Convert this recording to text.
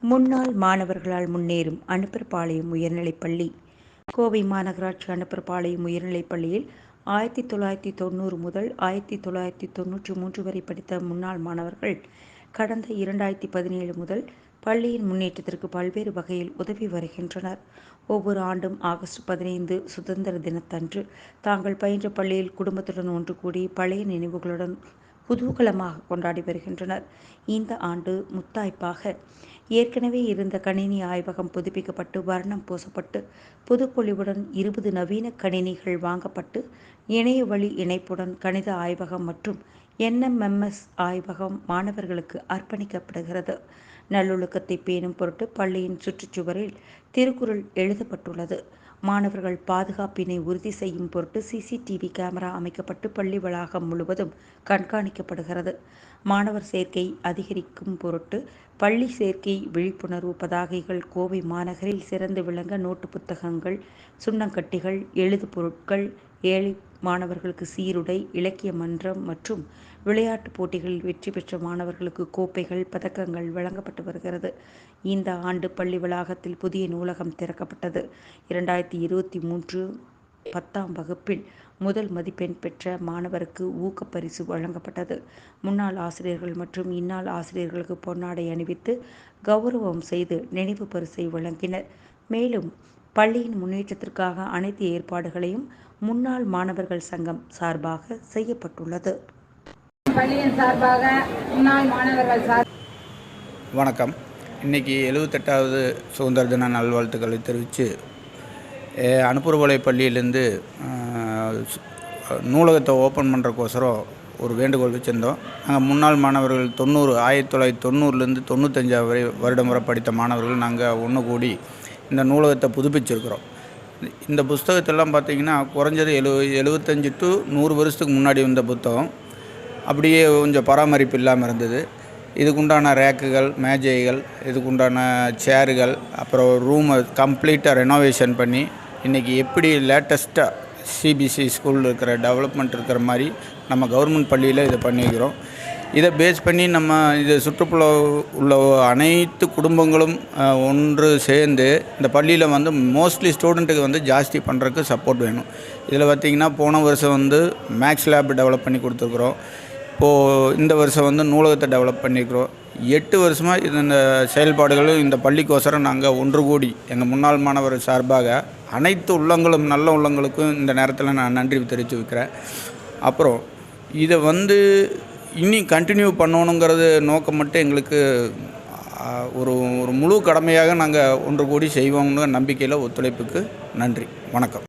முன்னாள் மாணவர்களால் முன்னேறும் அனுப்பர்பாளையம் உயர்நிலைப்பள்ளி கோவை மாநகராட்சி அனுப்பர்பாளையம் உயர்நிலைப்பள்ளியில் ஆயிரத்தி தொள்ளாயிரத்தி தொண்ணூறு முதல் ஆயிரத்தி தொள்ளாயிரத்தி தொண்ணூற்றி மூன்று வரை படித்த முன்னாள் மாணவர்கள் கடந்த இரண்டாயிரத்தி பதினேழு முதல் பள்ளியின் முன்னேற்றத்திற்கு பல்வேறு வகையில் உதவி வருகின்றனர். ஒவ்வொரு ஆண்டும் ஆகஸ்ட் பதினைந்து சுதந்திர தினத்தன்று தாங்கள் பயின்ற பள்ளியில் குடும்பத்துடன் ஒன்று கூடி பழைய நினைவுகளுடன் குதூகலமாக கொண்டாடி வருகின்றனர். இந்த ஆண்டு முத்தாய்ப்பாக ஏற்கனவே இருந்த கணினி ஆய்வகம் புதுப்பிக்கப்பட்டு வர்ணம் பூசப்பட்டு புதுப்பொழிவுடன் இருபது நவீன கணினிகள் வாங்கப்பட்டு இணைய வழி இணைப்புடன் கணித ஆய்வகம் மற்றும் என்எம்எம்எஸ் ஆய்வகம் மாணவர்களுக்கு அர்ப்பணிக்கப்படுகிறது. நல்லொழுக்கத்தை பேணும் பொருட்டு பள்ளியின் சுற்றுச்சுவரில் திருக்குறள் எழுதப்பட்டுள்ளது. மாணவர்கள் பாதுகாப்பினை உறுதி செய்யும் பொருட்டு சிசிடிவி கேமரா அமைக்கப்பட்டு பள்ளி வளாகம் முழுவதும் கண்காணிக்கப்படுகிறது. மாணவர் சேர்க்கை அதிகரிக்கும் பொருட்டு பள்ளி சேர்க்கை விழிப்புணர்வு பதாகைகள் கோவை மாநகரில் சிறந்து விளங்க நோட்டு புத்தகங்கள் சுண்ணங்கட்டிகள் எழுது பொருட்கள் ஏழை மாணவர்களுக்கு சீருடை இலக்கிய மன்றம் மற்றும் விளையாட்டுப் போட்டிகளில் வெற்றி பெற்ற மாணவர்களுக்கு கோப்பைகள் பதக்கங்கள் வழங்கப்பட்டு வருகிறது. இந்த ஆண்டு பள்ளி வளாகத்தில் புதிய நூலகம் திறக்கப்பட்டது. இரண்டாயிரத்தி இருபத்தி மூன்று பத்தாம் வகுப்பில் முதல் மதிப்பெண் பெற்ற மாணவருக்கு ஊக்கப்பரிசு வழங்கப்பட்டது. முன்னாள் ஆசிரியர்கள் மற்றும் இந்நாள் ஆசிரியர்களுக்கு பொன்னாடை அணிவித்து கௌரவம் செய்து நினைவு பரிசை வழங்கினர். மேலும் பள்ளியின் முன்னேற்றத்திற்காக அனைத்து ஏற்பாடுகளையும் முன்னாள் மாணவர்கள் சங்கம் சார்பாக செய்யப்பட்டுள்ளது. பள்ளியின் சார்பாக முன்னாள் மாணவர்கள் சார் வணக்கம். இன்றைக்கி எழுபத்தெட்டாவது சுதந்திர தின நல்வாழ்த்துக்களை தெரிவித்து அனுப்புறவலை பள்ளியிலேருந்து நூலகத்தை ஓப்பன் பண்ணுறக்கோசரம் ஒரு வேண்டுகோள் வச்சுருந்தோம். நாங்கள் முன்னாள் மாணவர்கள் தொண்ணூறு ஆயிரத்தி தொள்ளாயிரத்தி தொண்ணூறுலேருந்து தொண்ணூத்தஞ்சாவது வரை வருடம் வரை படித்த மாணவர்கள் நாங்கள் ஒன்று கூடி இந்த நூலகத்தை புதுப்பிச்சிருக்கிறோம். இந்த புஸ்தகத்தெல்லாம் பார்த்திங்கன்னா குறைஞ்சது எழு எழுபத்தஞ்சு டு நூறு வருஷத்துக்கு முன்னாடி வந்த புத்தகம். அப்படியே கொஞ்சம் பராமரிப்பு இல்லாமல் இருந்தது. இதுக்குண்டான ரேக்குகள் மேஜைகள் இதுக்குண்டான சேருகள் அப்புறம் ரூமை கம்ப்ளீட்டாக ரெனோவேஷன் பண்ணி இன்றைக்கி எப்படி லேட்டஸ்ட்டாக சிபிசி ஸ்கூலில் இருக்கிற டெவலப்மெண்ட் இருக்கிற மாதிரி நம்ம கவர்மெண்ட் பள்ளியில் இதை பண்ணிக்கிறோம் இதை பேஸ் பண்ணி நம்ம இது சுற்றுப்புற உள்ள அனைத்து குடும்பங்களும் ஒன்று சேர்ந்து இந்த பள்ளியில் வந்து மோஸ்ட்லி ஸ்டூடெண்ட்டுக்கு வந்து ஜாஸ்தி பண்ணுறதுக்கு சப்போர்ட் வேணும். இதில் பார்த்திங்கன்னா போன வருஷம் வந்து மேக்ஸ் லேப் டெவலப் பண்ணி கொடுத்துருக்குறோம். இப்போது இந்த வருஷம் வந்து நூலகத்தை டெவலப் பண்ணியிருக்கிறோம் எட்டு வருஷமாக இது இந்த செயல்பாடுகளும் இந்த பள்ளிக்கோசரம் நாங்கள் ஒன்று கூடி எங்கள் முன்னாள் மாணவர் சார்பாக அனைத்து உள்ளங்களும் நல்ல உள்ளங்களுக்கும் இந்த நேரத்தில் நான் நன்றி தெரிவித்து வைக்கிறேன். அப்புறம் இதை வந்து இனி கண்டினியூ பண்ணணுங்கிறது நோக்கம் மட்டும் எங்களுக்கு ஒரு ஒரு முழு கடமையாக நாங்கள் ஒன்று கூடி செய்வோங்கிற நம்பிக்கையில் ஒத்துழைப்புக்கு நன்றி. வணக்கம்.